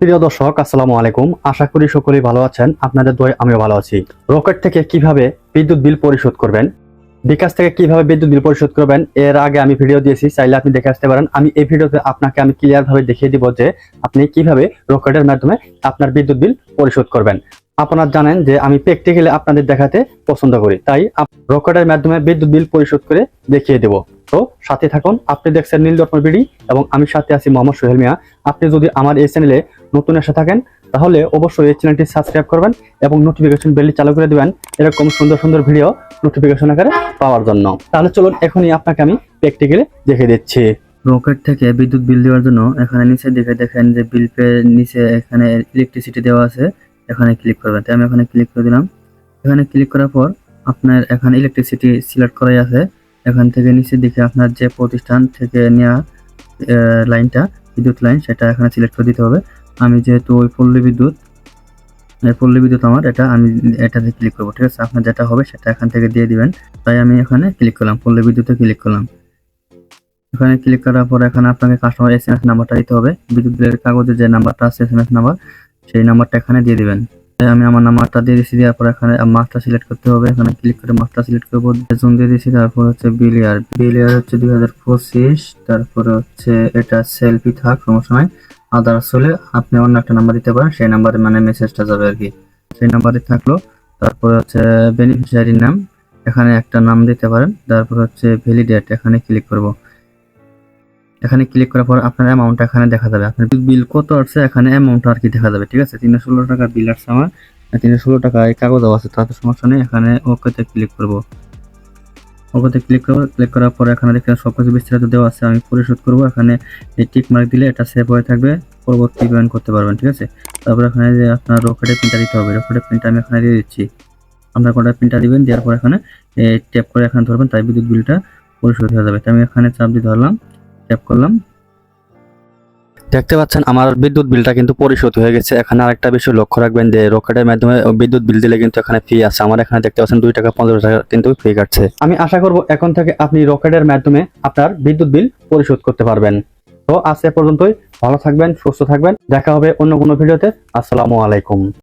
প্রিয় দর্শক, আসসালামু আলাইকুম। আশা করি সকলেই ভালো আছেন। আপনাদের দয় আমিও ভালো আছি। রকেট থেকে কীভাবে বিদ্যুৎ বিল পরিশোধ করবেন? বিকাশ থেকে কীভাবে বিদ্যুৎ বিল পরিশোধ করবেন? এর আগে আমি ভিডিও দিয়েছি, চাইলে আপনি দেখে আসতে পারেন। আমি এই ভিডিওতে আপনাকে আমি ক্লিয়ার ভাবে দেখিয়ে দিব যে আপনি কীভাবে রকেটের মাধ্যমে আপনার বিদ্যুৎ বিল পরিশোধ করবেন। আপনারা জানেন যে আমি প্র্যাকটিক্যালি আপনাদের দেখাতে পছন্দ করি। তাই রকেটের মাধ্যমে বিদ্যুৎ বিল পরিশোধ করে দেখিয়ে দেব। তো সাথে থাকুন আপনি দেখছেন নীল দর্পণ বিডি এবং আমি সাথে আছি মোহাম্মদ সোহেল মিয়া। আপনি যদি আমার এই চ্যানেলে নতুন এসে থাকেন, তাহলে অবশ্যই এই চ্যানেলটি সাবস্ক্রাইব করবেন এবং নোটিফিকেশন বেলটি চালু করে দিবেন। এরকম সুন্দর সুন্দর ভিডিও নোটিফিকেশন আকারে পাওয়ার জন্য। তাহলে চলুন, এখনই আপনাকে আমি প্র্যাকটিক্যালি দেখে দিচ্ছি। রকেট থেকে বিদ্যুৎ বিল দেওয়ার জন্য এখানে নিচের দিকে দেখেন যে বিল পে নিচে এখানে ইলেকট্রিসিটি দেওয়া আছে। এখানে ক্লিক করবেন। তাই আমি এখানে ক্লিক করে দিলাম। এখানে ক্লিক করার পর আপনার এখানে ইলেকট্রিসিটি সিলেক্ট করাই আছে। এখান থেকে নিচের দিকে আপনার যে প্রতিষ্ঠান থেকে নেওয়া লাইনটা, বিদ্যুৎ লাইন, সেটা এখানে সিলেক্ট করে দিতে হবে। আমি যেহেতু ওই পল্লী বিদ্যুৎ পল্লী বিদ্যুৎ আমার, এটা আমি এটাতে ক্লিক করব, ঠিক আছে? আপনার যেটা হবে সেটা এখান থেকে দিয়ে দিবেন। তাই আমি এখানে ক্লিক করলাম, পল্লী বিদ্যুতে ক্লিক করলাম। এখানে ক্লিক করার পর এখানে আপনাকে কাস্টমার এস এম এস নাম্বারটা দিতে হবে। বিদ্যুৎ বিলের কাগজে যে নাম্বারটা আছে এস এম এস নাম্বার সেই নাম্বারটা এখানে দিয়ে দিবেন। আমি আমার নাম্বারটা দিয়ে দিচ্ছি দেওয়ার পর এখানে মাসটা সিলেক্ট করতে হবে। এখানে ক্লিক করে মাসটা সিলেক্ট করব জুন দিয়ে দিচ্ছি তারপর হচ্ছে বিল ইয়ার বিল ইয়ার হচ্ছে দুই হাজার পঁচিশ, তারপরে হচ্ছে এটা সেলফি থাক, সমস্যা নাই। আদার্স হলে আপনি অন্য একটা নাম্বার দিতে পারেন, সেই নাম্বারে মানে মেসেজটা যাবে আর কি। সেই নাম্বারে থাকল, তারপর হচ্ছে বেনিফিশিয়ারির নাম, এখানে একটা নাম দিতে পারেন, তারপর হচ্ছে ভ্যালিডেট এখানে ক্লিক করব। এখানে ক্লিক করার পর আপনার অ্যামাউন্ট এখানে দেখা যাবে। আপনার বিল কত আসছে, এখানে অ্যামাউন্ট আর কি দেখা যাবে, ঠিক আছে? তিনশো ষোলো টাকা বিল আসছে আমার তিনশো ষোলো টাকা এই কাগজও আছে, তাতে সমস্যা নেই, এখানে ওকেতে ক্লিক করব। ওকেতে ক্লিক করব ক্লিক করার পর এখানে দেখতে সব কিছু বিস্তারিত দেওয়া আছে, আমি পরিশোধ করব। এখানে এই টিক মার্ক দিলে এটা সেভ হয়ে থাকবে, পরবর্তী পেমেন্ট করতে পারবেন, ঠিক আছে? তারপর এখানে যে আপনার রকেটের প্রিন্টটা দিতে হবে রকেটের প্রিন্টটা আমি এখানে দিয়ে দিচ্ছি। আপনার কোনটা প্রিন্টটা দিবেন, দেওয়ার পর এখানে ট্যাপ করে এখানে ধরবেন, তাই বিদ্যুৎ বিলটা পরিশোধ হয়ে যাবে। তাই আমি এখানে চাপ দিয়ে ধরলাম ট্যাপ করলাম। দেখতে পাচ্ছেন, আমার বিদ্যুৎ বিলটা কিন্তু পরিশোধ হয়ে গেছে। এখানে আরেকটা বিষয় লক্ষ্য রাখবেন যে, রকেটের মাধ্যমে বিদ্যুৎ বিল দিলে কিন্তু এখানে ফি আছে। আমার এখানে দেখতে পাচ্ছেন, দুই টাকা পনেরো টাকা কিন্তু ফি কাটছে। আমি আশা করব এখন থেকে আপনি রকেটের মাধ্যমে আপনার বিদ্যুৎ বিল পরিশোধ করতে পারবেন। তো আজ এ পর্যন্তই। ভালো থাকবেন, সুস্থ থাকবেন। দেখা হবে অন্য কোনো ভিডিওতে। আসসালামু আলাইকুম।